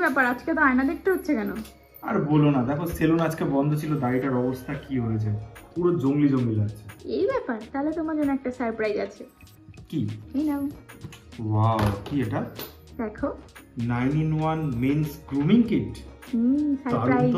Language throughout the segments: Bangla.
ব্যাপার? আজকে তো আয়না দেখতে হচ্ছে কেন? আর বলো না দেখো সেলুন আজকে বন্ধ ছিল দাড়িটার অবস্থা কি হয়েছে? পুরো জঙ্গলি জঙ্গলি লাগছে। এই ব্যাপার? তাহলে তোমার জন্য একটা সারপ্রাইজ আছে। কি? এই নাও। ওয়াও কি এটা? দেখো। Nine in one men's grooming kit. Hmm surprise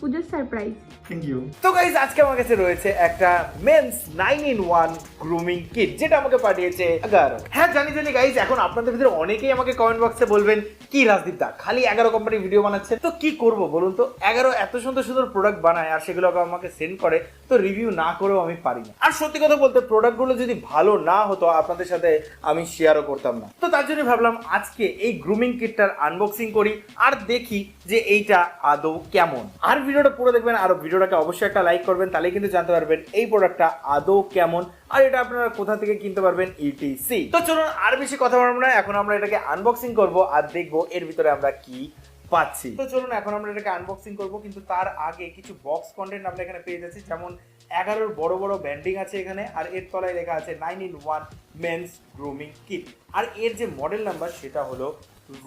পুজোর সারপ্রাইজ থ্যাংক ইউ তো গাইজ আজকে আমার কাছে রয়েছে একটা men's nine in one grooming kit যেটা আমাকে পাঠিয়েছে এগারো হ্যাঁ জানি জানি গাইজ এখন আপনাদের ভিতরে অনেকেই আমাকে কমেন্ট বক্সে বলবেন কি রাজদীপ দা খালি এগারো কোম্পানি ভিডিও বানাচ্ছে? তো কি করব বলুন তো? এগারো এত সুন্দর সুন্দর প্রোডাক্ট বানায় আর সেগুলো আমাকে সেন্ড করে তো রিভিউ না করেও আমি পারি না। আর সত্যি কথা বলতে প্রোডাক্টগুলো যদি ভালো না হতো আপনাদের সাথে আমি শেয়ারও করতাম না। তো তার জন্য ভাবলাম আজকে এই গ্রুমিং কিটটার আনবক্সিং করি আর দেখি যে এইটা আদৌ কেমন? আর ভিডিওটা পুরো দেখবেন, আর ভিডিওটাকে অবশ্যই একটা লাইক করবেন তাহলে কিন্তু জানতে পারবেন এই প্রোডাক্টটা আদৌ কেমন, আর এটা আপনারা কোথা থেকে কিনতে পারবেন ইটিসি তো চলুন, আর বেশি কথা বলব না, এখন আমরা এটাকে আনবক্সিং করব, আর দেখব এর ভিতরে আমরা কি পাচ্ছি। তো চলুন, এখন আমরা এটাকে আনবক্সিং করব, কিন্তু তার আগে কিছু বক্স কন্টেন্ট আমরা এখানে পেয়ে যাচ্ছি, যেমন এগারোর বড় বড় ব্যান্ডিং আছে এখানে, আর এর তলায় লেখা আছে nine in one men's grooming kit আর এর যে মডেল নাম্বার সেটা হলো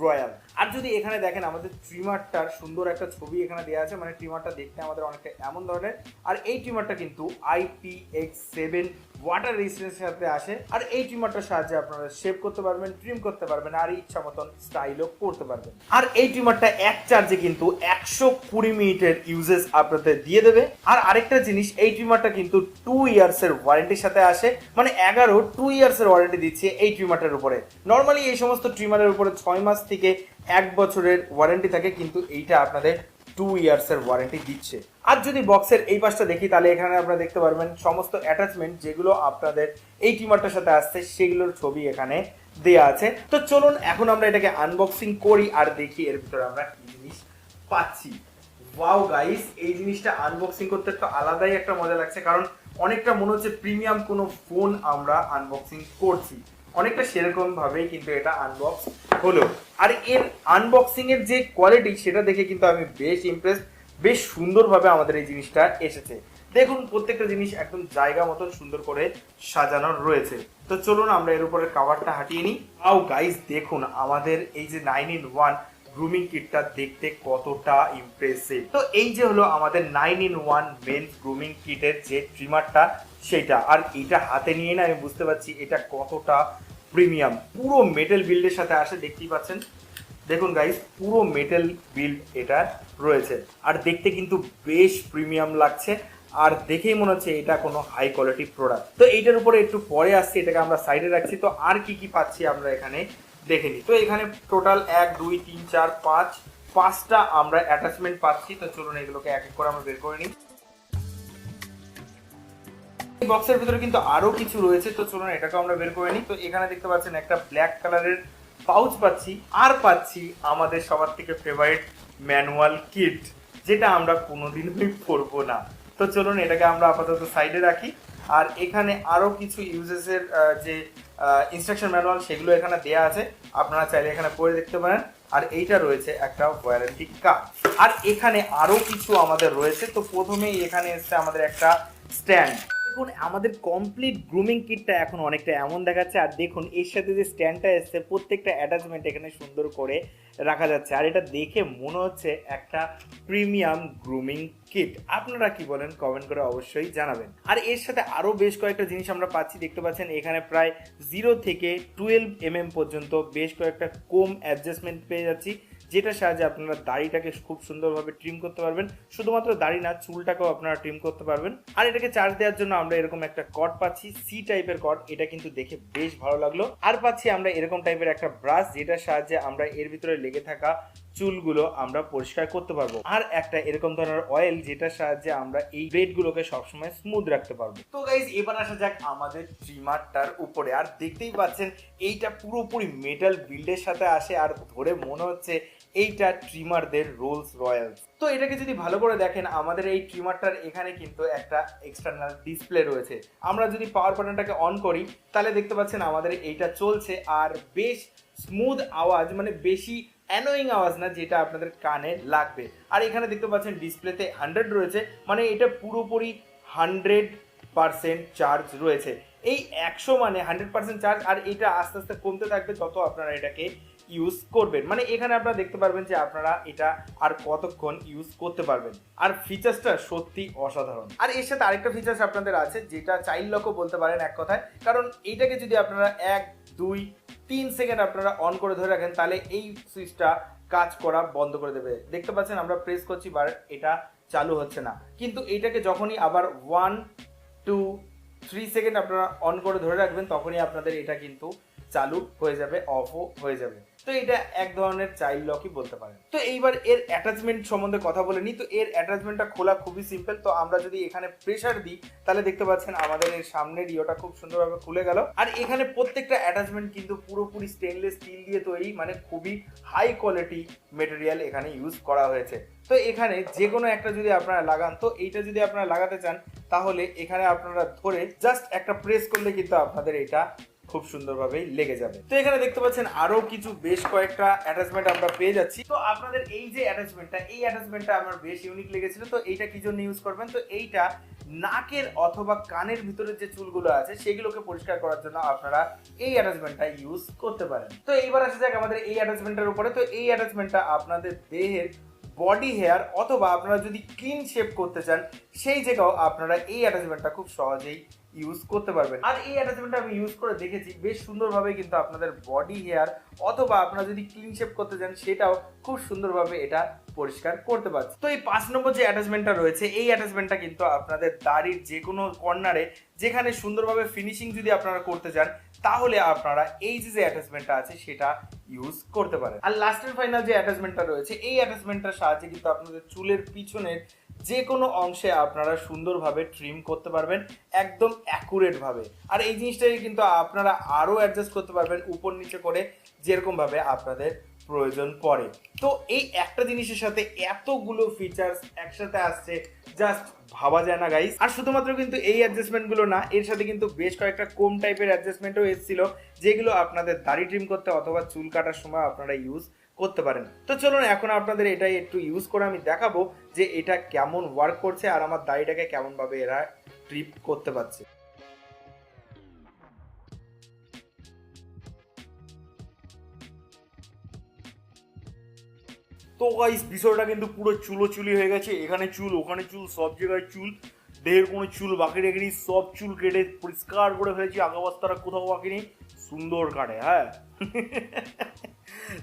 রয়্যাল আর যদি এখানে দেখেন, আমাদের ট্রিমারটার সুন্দর একটা ছবি এখানে দেওয়া আছে। মানে ট্রিমারটা দেখতে আমাদের অনেকটা এমন ধরনের। আর এই ট্রিমারটা কিন্তু আইপিএক্স সেভেন ওয়াটার রেজিস্ট্যান্সের সাথে আসে। আর এই ট্রিমারটার সাহায্যে আপনারা শেপ করতে পারবেন ট্রিম করতে পারবেন, আর ইচ্ছা মতন স্টাইলও করতে পারবেন। আর এই ট্রিমারটা এক চার্জে কিন্তু একশো কুড়ি মিনিটের ইউজেস আপনাদের দিয়ে দেবে। আর আরেকটা জিনিস, এই ট্রিমারটা কিন্তু টু ইয়ার্স এর ওয়ারেন্টির সাথে আসে। মানে এগারো টু ইয়ার্স এর ওয়ারেন্টি দিচ্ছে এই ট্রিমারটার উপরে। নর্মালি এই সমস্ত ট্রিমারের উপরে ছয় মাস থেকে এক বছরের ওয়ারেন্টি থাকে, কিন্তু এইটা আপনাদের টু ইয়ার্স এর ওয়ারেন্টি দিচ্ছে। আর যদি বক্সের এই পাশটা দেখি, তাহলে এখানে আপনারা দেখতে পারবেন সমস্ত অ্যাটাচমেন্ট যেগুলো আপনাদের এই টিমারটার সাথে আসছে, সেগুলোর ছবি এখানে দেয়া আছে। তো চলুন, এখন আমরা এটাকে আনবক্সিং করি আর দেখি এর ভিতরে আমরা কি জিনিস পাচ্ছি। ওয়াও গাইস এই জিনিসটা আনবক্সিং করতে তো আলাদাই একটা মজা লাগছে, কারণ অনেকটা মনে হচ্ছে প্রিমিয়াম কোনো ফোন আমরা আনবক্সিং করছি। অনেকটা সেরকম ভাবেই কিন্তু এটা আনবক্স হলো। আর এর আনবক্সিং এর যে কোয়ালিটি সেটা দেখে কিন্তু আমি বেশ ইমপ্রেস বেশ সুন্দরভাবে আমাদের এই জিনিসটা এসেছে। দেখুন, প্রত্যেকটা জিনিস একদম জায়গা মতন সুন্দর করে সাজানো রয়েছে। তো চলুন আমরা এর উপরে কাভারটা হাঁটিয়ে নিই। আও গাইজ দেখুন, আমাদের এই যে নাইন ইন ওয়ান গ্রুমিং কিটটা দেখতে কতটা ইমপ্রেসিভ তো এই যে হলো আমাদের nine in one men grooming কিটের যে ট্রিমারটা সেটা আর এটা হাতে নিয়ে না আমি বুঝতে পারছি এটা কতটা প্রিমিয়াম পুরো মেটাল বিল্ডের সাথে আসে, দেখতেই পাচ্ছেন? দেখুন গাইস পুরো মেটাল বিল্ড এটা রয়েছে। আর দেখতে কিন্তু বেশ প্রিমিয়াম লাগছে। আর দেখেই মনে হচ্ছে এটা কোনো হাই কোয়ালিটি প্রোডাক্ট তো এইটার উপরে একটু পরে আসছি, এটাকে আমরা সাইডে রাখছি। তো আর কি কি পাচ্ছি আমরা এখানে? দেখে নিই তো এখানে টোটাল এক, দুই, তিন, চার, পাঁচ, পাঁচটা আমরা অ্যাটাচমেন্ট পাচ্ছি। তো চলুন এগুলোকে এক এক করে আমরা বের করে নিই। এই বক্সের ভিতরে কিন্তু আরও কিছু রয়েছে। তো চলুন এটাকে আমরা বের করে নিই। তো এখানে দেখতে পাচ্ছেন একটা ব্ল্যাক কালারের পাউচ পাচ্ছি। আর পাচ্ছি আমাদের সবার থেকে ফেভারিট ম্যানুয়াল কিট যেটা আমরা কোনোদিনই পরবো না। তো চলুন এটাকে আমরা আপাতত সাইডে রাখি। আর এখানে আরও কিছু ইউজেসের যে ইনস্ট্রাকশন ম্যানুয়াল সেগুলো এখানে দেওয়া আছে। আপনারা চাইলে এখানে পড়ে দেখতে পারেন। আর এইটা রয়েছে একটা ওয়ারেন্টি কার্ড আর এখানে আরও কিছু আমাদের রয়েছে। তো প্রথমেই এখানে এসছে আমাদের একটা স্ট্যান্ড দেখুন, আমাদের কমপ্লিট গ্রুমিং কিটটা এখন অনেকটা এমন দেখাচ্ছে। আর দেখুন, এর সাথে যে স্ট্যান্ডটা এসছে, প্রত্যেকটা অ্যাটাচমেন্ট এখানে সুন্দর করে রাখা যাচ্ছে। আর এটা দেখে মনে হচ্ছে একটা প্রিমিয়াম গ্রুমিং কিট আপনারা কি বলেন কমেন্ট করে অবশ্যই জানাবেন। আর এর সাথে আরও বেশ কয়েকটা জিনিস আমরা পাচ্ছি। দেখতে পাচ্ছেন, এখানে প্রায় জিরো থেকে টুয়েলভ এম পর্যন্ত বেশ কয়েকটা কম অ্যাডজাস্টমেন্ট পেয়ে যাচ্ছি। যেটার সাহায্যে আপনারা দাড়িটাকে খুব সুন্দরভাবে ট্রিম করতে পারবেন। শুধুমাত্র দাড়ি না, চুলটাকেও আপনারা ট্রিম করতে পারবেন। আর এটাকে চার্জ দেওয়ার জন্য আমরা এরকম একটা কট পাচ্ছি সি টাইপের কট এটা কিন্তু দেখে বেশ ভালো লাগল। আর পাচ্ছি আমরা এরকম টাইপের একটা ব্রাশ যেটার সাহায্যে আমরা এর ভিতরে লেগে থাকা চুলগুলো আমরা পরিষ্কার করতে পারব। আর একটা এরকম ধরনের অয়েল যেটার সাহায্যে আমরা এই ব্লেড গুলোকে সবসময় স্মুথ রাখতে পারব। তো গাইজ এবার আসা যাক আমাদের ট্রিমারটার উপরে। আর দেখতেই পাচ্ছেন, এইটা পুরোপুরি মেটাল বিল্ডের সাথে আসে। আর ধরে মনে হচ্ছে এইটা ট্রিমারদের রোলস রয়্যাল তো এটাকে যদি ভালো করে দেখেন, আমাদের এই ট্রিমারটার এখানে কিন্তু একটা এক্সটার্নাল ডিসপ্লে রয়েছে। আমরা যদি পাওয়ার বাটনটাকে অন করি, তাহলে দেখতে পাচ্ছেন আমাদের এইটা চলছে। আর বেশ স্মুথ আওয়াজ মানে বেশি অ্যানোয়িং আওয়াজ না যেটা আপনাদের কানে লাগবে। আর এখানে দেখতে পাচ্ছেন ডিসপ্লেতে হান্ড্রেড রয়েছে মানে এটা পুরোপুরি হান্ড্রেড পার্সেন্ট চার্জ রয়েছে। এই একশো মানে হান্ড্রেড পার্সেন্ট চার্জ আর এটা আস্তে আস্তে কমতে থাকবে যত আপনারা এটাকে ইউজ করবেন। মানে এখানে আপনারা দেখতে পারবেন যে আপনারা এটা আর কতক্ষণ ইউজ করতে পারবেন। আর ফিচার্সটা সত্যি অসাধারণ। আর এর সাথে আরেকটা ফিচার্স আপনাদের আছে, যেটা চাইল্ড লকও বলতে পারেন এক কথায়। কারণ এইটাকে যদি আপনারা এক দুই, তিন সেকেন্ড আপনারা অন করে ধরে রাখেন, তাহলে এই সুইচটা কাজ করা বন্ধ করে দেবে। দেখতে পাচ্ছেন আমরা প্রেস করছি বার এটা চালু হচ্ছে না। কিন্তু এইটাকে যখনই আবার ওয়ান টু থ্রি সেকেন্ড আপনারা অন করে ধরে রাখবেন, তখনই আপনাদের এটা কিন্তু চালু হয়ে যাবে, অফও হয়ে যাবে। তো এটা এক ধরনের চাইল্ড লকই বলতে পারেন। তো এইবার এর অ্যাটাচমেন্ট সম্বন্ধে কথা বলে নিই তো এর অ্যাটাচমেন্টটা খোলা খুবই সিম্পল তো আমরা যদি এখানে প্রেসার দিই, তাহলে দেখতে পাচ্ছেন আমাদের এর সামনের ইয়েটা খুব সুন্দরভাবে খুলে গেল। আর এখানে প্রত্যেকটা অ্যাটাচমেন্ট কিন্তু পুরোপুরি স্টেনলেস স্টিল দিয়ে তৈরি মানে খুবই হাই কোয়ালিটি মেটেরিয়াল এখানে ইউজ করা হয়েছে। তো এখানে যে কোনো একটা যদি আপনারা লাগান, তো এইটা যদি আপনারা লাগাতে চান, তাহলে এখানে আপনারা ধরে জাস্ট একটা প্রেস করলে কিন্তু আপনাদের এটা খুব সুন্দরভাবেই লেগে যাবে। তো এখানে দেখতে পাচ্ছেন আরও কিছু বেশ কয়েকটা অ্যাটাচমেন্ট আমরা পেয়ে যাচ্ছি। তো আপনাদের এই যে অ্যাটাচমেন্টটা এই অ্যাটাচমেন্টটা আমার বেশ ইউনিক লেগেছিল। তো এইটা কি জন্য ইউজ করবেন? তো এইটা নাকের অথবা কানের ভিতরে যে চুলগুলো আছে, সেগুলোকে পরিষ্কার করার জন্য আপনারা এই অ্যাটাচমেন্টটা ইউজ করতে পারেন। তো এইবার আসা যাক আমাদের এই অ্যাটাচমেন্টের উপরে। তো এই অ্যাটাচমেন্টটা আপনাদের দেহের বডি হেয়ার অথবা আপনারা যদি ক্লিন শেপ করতে চান, সেই জায়গাও আপনারা এই অ্যাটাচমেন্টটা খুব সহজেই ইউজ করতে পারবেন। আর এই অ্যাটাচমেন্টটা আমি ইউজ করে দেখেছি, বেশ সুন্দরভাবে কিন্তু আপনাদের বডি হেয়ার অথবা আপনারা যদি ক্লিন শেপ করতে চান সেটাও খুব সুন্দরভাবে এটা পরিষ্কার করতে পারছে তো এই পাঁচ নম্বর যে অ্যাটাচমেন্টটা রয়েছে, এই অ্যাটাচমেন্টটা কিন্তু আপনাদের দাড়ির যে কোনো কর্নারে যেখানে সুন্দরভাবে ফিনিশিং যদি আপনারা করতে চান তাহলে আপনারা এই যে যে অ্যাটাচমেন্টটা আছে, সেটা ইউজ করতে পারেন। আর লাস্টের ফাইনাল যে অ্যাটাচমেন্টটা রয়েছে, এই অ্যাটাচমেন্টটার সাহায্যে কিন্তু আপনাদের চুলের পিছনের যে কোনো অংশে আপনারা সুন্দরভাবে ট্রিম করতে পারবেন, একদম অ্যাকুরেট ভাবে। আর এই জিনিসটাকে কিন্তু আপনারা আরও অ্যাডজাস্ট করতে পারবেন উপর নিচে করে, যেরকমভাবে আপনাদের প্রয়োজন পড়ে। তো এই একটা জিনিসের সাথে এতগুলো ফিচার্স একসাথে আসছে জাস্ট ভাবা যায় না গাইস আর শুধুমাত্র কিন্তু এই অ্যাডজাস্টমেন্টগুলো না, এর সাথে কিন্তু বেশ কয়েকটা কোম টাইপের অ্যাডজাস্টমেন্টও এসেছিল, যেগুলো আপনাদের দাড়ি ট্রিম করতে অথবা চুল কাটার সময় আপনারা ইউজ করতে পারেন। তো চলুন এখন আপনাদের এটাই একটু ইউজ করে আমি দেখাবো যে এটা কেমন ওয়ার্ক করছে আর আমার দাড়িটাকে কেমনভাবে এরা ট্রিপ করতে পারছে। তো গাইস বিষয়টা কিন্তু পুরো চুলো চুলি হয়ে গেছে। এখানে চুল, ওখানে চুল, সব জায়গায় চুল। দেহের কোনো চুল বাকি রেখে নেই সব চুল কেটে পরিষ্কার করে ফেলেছি। আগা বস্তারা কোথাও বাকি নেই। সুন্দর কাটে হ্যাঁ।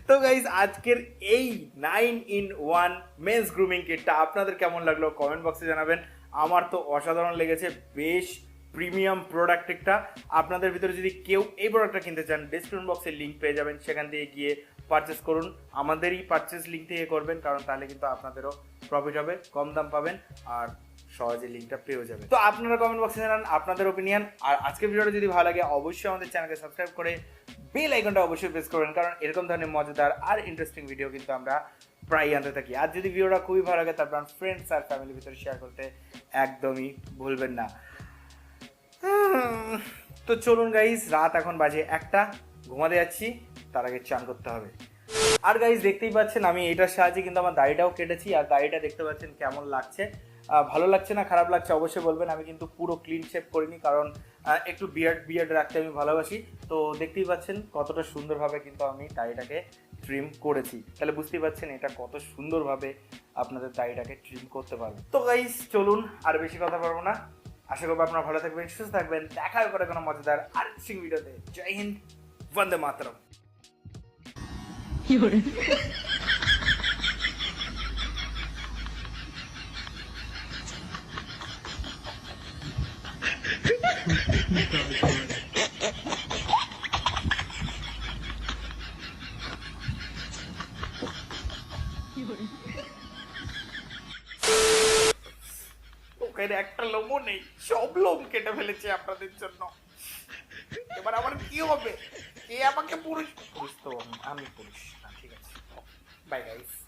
তো গাইস আজকের এই nine in one men's grooming কিটটা আপনাদের কেমন লাগল কমেন্ট বক্সে জানাবেন। আমার তো অসাধারণ লেগেছে, বেশ প্রিমিয়াম প্রোডাক্ট একটা। আপনাদের ভিতরে যদি কেউ এই প্রোডাক্টটা কিনতে চান ডিসক্রিপশন বক্সে লিঙ্ক পেয়ে যাবেন। সেখান থেকে গিয়ে পারচেস করুন। আমাদেরই পারচেস লিঙ্ক থেকে করবেন, কারণ তাহলে কিন্তু আপনাদেরও প্রফিট হবে, কম দাম পাবেন আর সহজে লিঙ্কটা পেয়েও যাবে তো আপনারা কমেন্ট বক্সে জানান, আপনাদের ওপিনিয়ন আর আজকের ভিডিওটা যদি ভালো লাগে, অবশ্যই আমাদের চ্যানেলকে সাবস্ক্রাইব করে বেল আইকনটা অবশ্যই প্রেস করবেন, কারণ এরকম ধরনের মজাদার আর ইন্টারেস্টিং ভিডিও কিন্তু আমরা প্রায় আনতে থাকি। আর যদি ভিডিওটা খুবই ভালো লাগে তারপর ফ্রেন্ডস আর ফ্যামিলির ভিতরে শেয়ার করতে একদমই ভুলবেন না। তো চলুন গাইজ রাত এখন বাজে একটা, ঘুমাতে যাচ্ছি, তার আগে চান করতে হবে। আর গাইজ দেখতেই পাচ্ছেন আমি এটার সাহায্যে কিন্তু আমার দাড়িটাও কেটেছি, আর দাড়িটা দেখতে পাচ্ছেন কেমন লাগছে। ভালো লাগছে না, খারাপ লাগছে অবশ্যই বলবেন, আমি কিন্তু পুরো ক্লিন শেপ করিনি, কারণ একটু বিয়ার্ড বিয়ার্ড রাখতে আমি ভালোবাসি। তো দেখতেই পাচ্ছেন কতটা সুন্দরভাবে কিন্তু আমি দাড়িটাকে ট্রিম করেছি। তাহলে বুঝতেই পাচ্ছেন এটা কত সুন্দরভাবে আপনাদের দাড়িটাকে ট্রিম করতে পারবে। তো গাইস চলুন আর বেশি কথা পারব না। আশা করব আপনারা ভালো থাকবেন, সুস্থ থাকবেন। দেখা হবে পরে কোনো মজাদার আর ইন্টারেস্টিং ভিডিওতে জয় হিন্দ, বন্দে মাতরম। ওখানে একটা লোমও নেই, সব লোম কেটে ফেলেছে আপনাদের জন্য। এবার আমার কি হবে? কে আমাকে পুরুষ পুরুষ তো আমি- পুরুষ ঠিক আছে। Bye guys